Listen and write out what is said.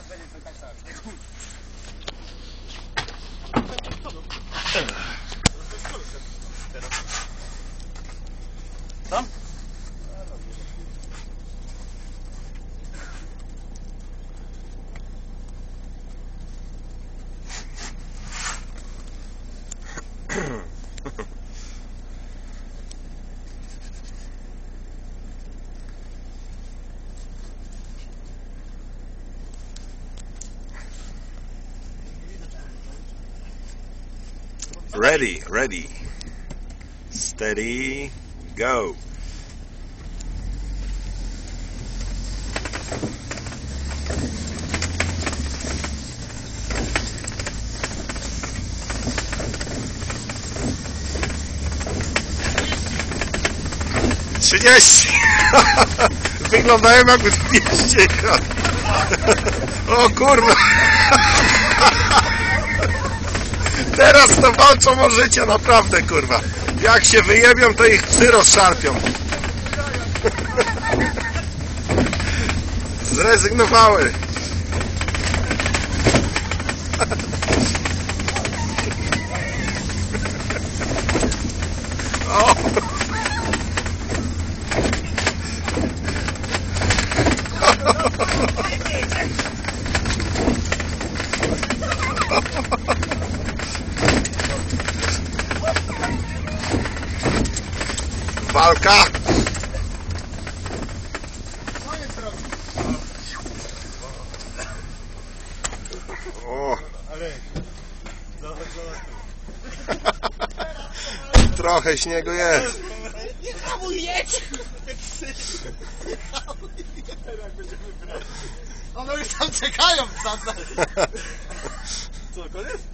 Teraz będzie Ready, ready. Steady, go. Trzydzieści. Wyglądają jakby 200 jechali. O kurwa. To walczą o życie, naprawdę, kurwa. Jak się wyjebią, to ich psy rozszarpią. Zrezygnowały. Walka! O, trochę śniegu jest. Nie hamuj, jedź! One już tam czekają, prawda? Co, koniec?